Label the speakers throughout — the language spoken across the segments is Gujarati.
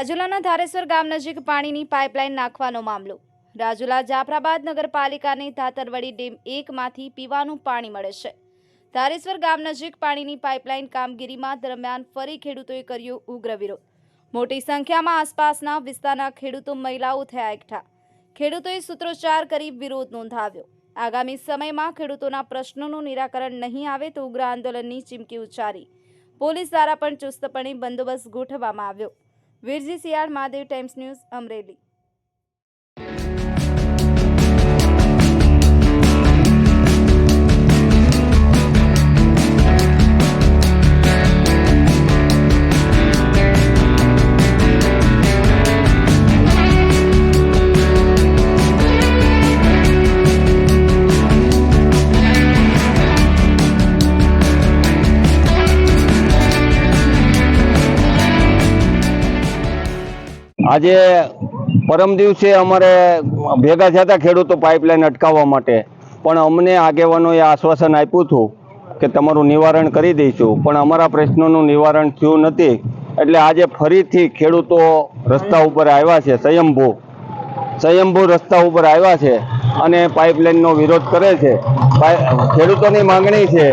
Speaker 1: રાજુલાના ધારેશ્વર ગામ નજીક પાણીની પાઇપલાઇન નાખવાનો મામલો. રાજુલા જાફરાબાદ નગરપાલિકાની ધાતરવડી ડેમ એકમાંથી પીવાનું પાણી મળે છે. ધારેશ્વર ગામ નજીક પાણીની પાઇપલાઇન કામગીરીમાં દરમિયાન ફરી ખેડૂતોએ કર્યો ઉગ્ર વિરોધ. મોટી સંખ્યામાં આસપાસના વિસ્તારના ખેડૂતો મહિલાઓ થયા એકઠા. ખેડૂતોએ સૂત્રોચ્ચાર કરી વિરોધ નોંધાવ્યો. આગામી સમયમાં ખેડૂતોના પ્રશ્નોનું નિરાકરણ નહીં આવે તો ઉગ્ર આંદોલનની ચીમકી ઉચ્ચારી. પોલીસ દ્વારા પણ ચુસ્તપણે બંદોબસ્ત ગોઠવવામાં આવ્યો. Virji Siyal Mahadev times news Amreli.
Speaker 2: આજે પરમ દિવસે અમારે ભેગા થયા હતા ખેડૂતો પાઇપલાઇન અટકાવવા માટે. પણ અમને આગેવાનોએ આશ્વાસન આપ્યું હતું કે તમારું નિવારણ કરી દઈશું. પણ અમારા પ્રશ્નોનું નિવારણ થયું નથી. એટલે આજે ફરીથી ખેડૂતો રસ્તા ઉપર આવ્યા છે, સ્વયંભૂ. સ્વયંભૂ રસ્તા ઉપર આવ્યા છે અને પાઇપલાઇનનો વિરોધ કરે છે. ખેડૂતોની માંગણી છે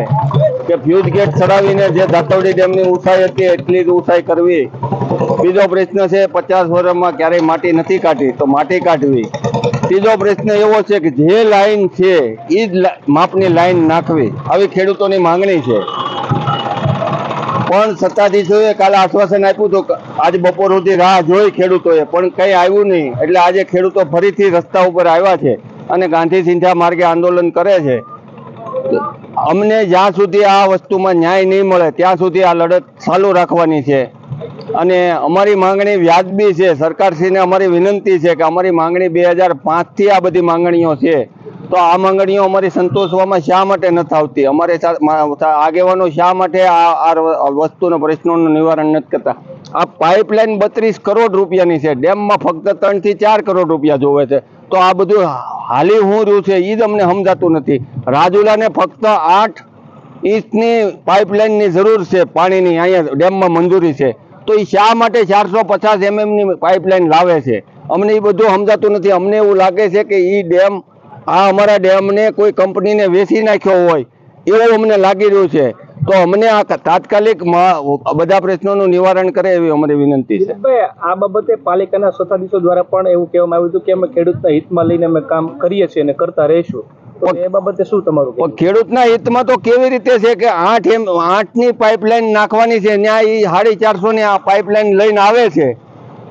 Speaker 2: કે ફ્યુઝ ગેટ ચડાવીને જે ધાતવડી ડેમની ઊંચાઈ હતી એટલી જ ઊંચાઈ કરવી. બીજો પ્રશ્ન છે, પચાસ વર્ષમાં ક્યારેય માટી નથી કાઢી, તો માટી કાઢવી. ત્રીજો પ્રશ્ન એવો છે કે જે લાઈન છે એ જ માપની લાઈન નાખવી. આવી ખેડૂતોની માંગણી છે. પણ સત્તાધીશોએ કાલે આશ્વાસન આપ્યું હતું આજે બપોર સુધી રાહ જોઈ ખેડૂતોએ, પણ કંઈ આવ્યું નહીં. એટલે આજે ખેડૂતો ફરીથી રસ્તા ઉપર આવ્યા છે અને ગાંધી સિંધા માર્ગે આંદોલન કરે છે. અમને જ્યાં સુધી આ વસ્તુમાં ન્યાય નહીં મળે, ત્યાં સુધી આ લડત ચાલુ રાખવાની છે. અને અમારી માંગણી વ્યાજબી છે. સરકારશ્રીને અમારી વિનંતી છે કે અમારી માંગણી બે હજાર પાંચથી આ બધી માંગણીઓ છે. તો આ માંગણીઓ અમારી સંતોષવામાં શા માટે નથી આવતી? અમારે આગેવાનો શા માટે આ આ વસ્તુના પ્રશ્નોનું નિવારણ નથી કરતા? આ પાઇપલાઇન બત્રીસ કરોડ રૂપિયાની છે. ડેમમાં ફક્ત ત્રણથી ચાર કરોડ રૂપિયા જોવે છે. તો આ બધું હાલી હું રહ્યું છે એ જ અમને સમજાતું નથી. રાજુલાને ફક્ત આઠ ઇંચની પાઇપલાઇનની જરૂર છે પાણીની. અહીંયા ડેમમાં મંજૂરી છે. તો એ શા માટે ચારસો પચાસ એમએમની પાઇપલાઇન લાવે છે? અમને એ બધું સમજાતું નથી. અમને એવું લાગે છે કે એ ડેમ, આ અમારા ડેમને કોઈ કંપનીને વેચી નાખ્યો હોય, એવું અમને લાગી રહ્યું છે. તો અમને આ તાત્કાલિક બધા પ્રશ્નોનું નિવારણ કરે એવી અમારી વિનંતી છે.
Speaker 3: આ બાબતે પાલિકાના સત્તાધીશો દ્વારા પણ એવું કહેવામાં આવ્યું હતું કે અમે ખેડૂતના હિતમાં લઈને અમે કામ કરીએ છીએ અને કરતા રહીશું. તો એ બાબતે શું તમારું
Speaker 2: ખેડૂતના હિતમાં તો કેવી રીતે છે કે આઠ એમ આઠની પાઇપલાઇન નાખવાની છે ત્યાં એ સાડી ચારસો ની આ પાઇપલાઇન લઈને આવે છે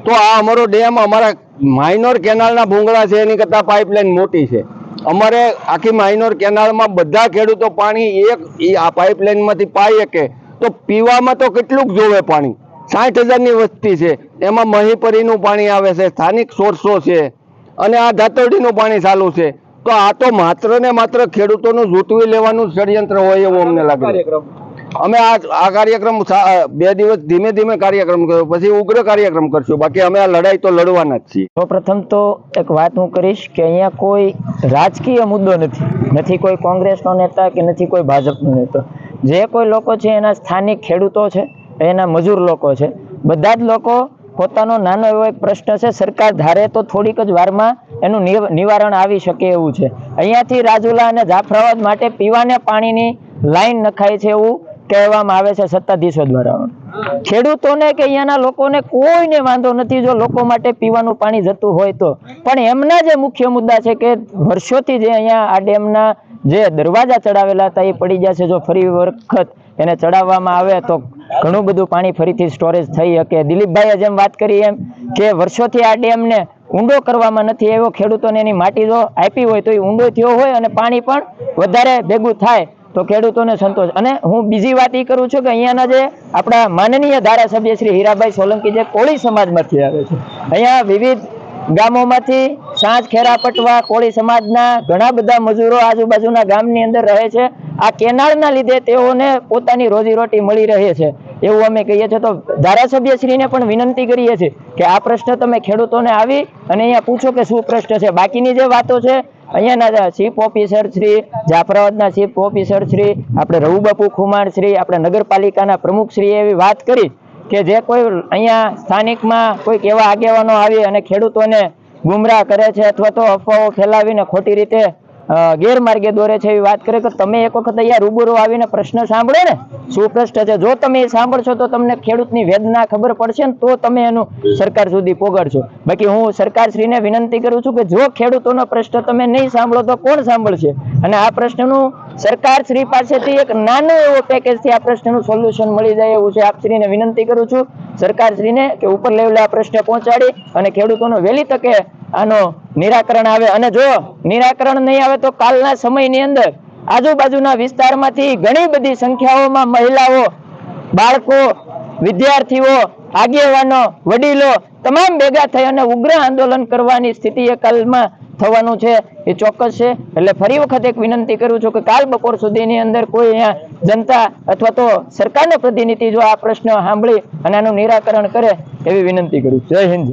Speaker 2: તો આ અમારો ડેમ અમારા માઇનોર કેનાલના ભૂંગળા છે એની કરતાં પાઇપલાઇન મોટી છે. અમારે આખી માઇનોર કેનાલમાં બધા ખેડૂતો પાણી એક આ પાઇપલાઇનમાંથી પાઈ શકે. તો પીવામાં તો કેટલુંક જોવે પાણી. સાઠ હજારની વસ્તી છે. એમાં મહીપરીનું પાણી આવે છે સ્થાનિક સોર્સો છે. અને આ ધાતરડીનું પાણી ચાલુ છે. તો આ તો માત્ર ને માત્ર ખેડૂતોનું ઝૂંટવી લેવાનું ષડયંત્ર હોય એવું અમને લાગે અમે આ આ કાર્યક્રમ બે દિવસ ધીમે ધીમે કાર્યક્રમ કર્યો પછી ઉગ્ર કાર્યક્રમ કરશું. બાકી અમે આ લડાઈ તો લડવાના જ છીએ.
Speaker 4: સૌપ્રથમ તો એક વાત હું કરીશ કે અહીંયા કોઈ રાજકીય મુદ્દો નથી. નથી કોઈ કોંગ્રેસનો નેતા કે નથી કોઈ ભાજપનો નેતા. જે કોઈ લોકો છે એના સ્થાનિક ખેડૂતો છે એના મજૂર લોકો છે. બધા જ લોકો પોતાનો નાનો એવો એક પ્રશ્ન છે સરકાર ધારે તો થોડીક જ વારમાં એનું નિવ- નિવારણ આવી શકે એવું છે. અહીંયાથી રાજુલા અને જાફરાબાદ માટે પીવાને પાણીની લાઈન નખાય છે એવું કહેવામાં આવે છે સત્તાધીશો દ્વારા. ખેડૂતોને કે અહીંયાના લોકોને કોઈને વાંધો નથી જો લોકો માટે પીવાનું પાણી જતું હોય તો. પણ એમના જે મુખ્ય મુદ્દા છે કે વર્ષોથી જે અહીંયા આ ડેમના જે દરવાજા ચડાવેલા હતા એ પડી જશે જો ફરી વખત એને ચડાવવામાં આવે તો ઘણું બધું પાણી ફરીથી સ્ટોરેજ થઈ શકે. દિલીપભાઈએ જેમ વાત કરી એમ કે વર્ષોથી આ ડેમને ઊંડો કરવામાં નથી આવ્યો. ખેડૂતોને એની માટી જો આપી હોય તો એ ઊંડો થયો હોય અને પાણી પણ વધારે ભેગું થાય તો ખેડૂતોને સંતોષ. અને હું બીજી વાત એ કરું છું કે અહીંયાના જે આપણા માનનીય ધારાસભ્ય શ્રી હીરાભાઈ સોલંકી જે કોળી સમાજમાંથી આવે છે, અહીંયા વિવિધ ગામોમાંથી સાંજ ખેરા પટવા કોળી સમાજના ઘણા બધા મજૂરો આજુબાજુના ગામની અંદર રહે છે. આ કેનાળના લીધે તેઓને પોતાની રોજીરોટી મળી રહે છે. એવું અમે કહીએ છીએ. તો ધારાસભ્યશ્રીને પણ વિનંતી કરીએ છીએ કે આ પ્રશ્ન તમે ખેડૂતોને આવી અને અહીંયા પૂછો કે શું પ્રશ્ન છે. બાકીની જે વાતો છે, અહીંયાના ચીફ ઓફિસર શ્રી, જાફરાબાદના ચીફ ઓફિસર શ્રી, આપણે રઘુબાપુ ખુમાર શ્રી, આપણે નગરપાલિકાના પ્રમુખ શ્રી એવી વાત કરી કે જે કોઈ અહીંયા સ્થાનિકમાં કોઈક એવા આગેવાનો આવી અને ખેડૂતોને ગુમરાહ કરે છે અથવા તો અફવાઓ ફેલાવીને ખોટી રીતે ગેરમાર્ગે દોરે છે એવી વાત કરે કે તમે એક વખત અહીંયા રૂબરૂ આવીને પ્રશ્ન સાંભળો ને શું પ્રશ્ન છે. જો તમે એ સાંભળશો તો તમને ખેડૂતની વેદના ખબર પડશે ને, તો તમે એનું સરકાર સુધી પોગાડશો. બાકી હું સરકારશ્રીને વિનંતી કરું છું કે જો ખેડૂતોનો પ્રશ્ન તમે નહીં સાંભળો તો કોણ સાંભળશે? અને આ પ્રશ્નનું સરકારશ્રી પાસેથી એક નાનો એવો પેકેજથી આ પ્રશ્નનું સોલ્યુશન મળી જાય એવું છે. આપશ્રીને વિનંતી કરું છું સરકારશ્રીને કે ઉપર લેવલે આ પ્રશ્ન પહોંચાડી અને ખેડૂતોનો વહેલી તકે આનો નિરાકરણ આવે. અને જો નિરાકરણ નહીં આવે તો કાલના સમયની અંદર આજુબાજુના વિસ્તારમાંથી ઘણી બધી સંખ્યાઓમાં મહિલાઓ, બાળકો, વિદ્યાર્થીઓ, આગેવાનો, વડીલો તમામ ભેગા થઈ અને ઉગ્ર આંદોલન કરવાની સ્થિતિ એ કાલમાં થવાનું છે. એ ચોક્કસ છે. એટલે ફરી વખત એક વિનંતી કરું છું કે કાલ બપોર સુધીની અંદર કોઈ અહીંયા જનતા અથવા તો સરકારનો પ્રતિનિધિ જો આ પ્રશ્ન સાંભળી અને આનું નિરાકરણ કરે એવી વિનંતી કરું જય હિન્દ.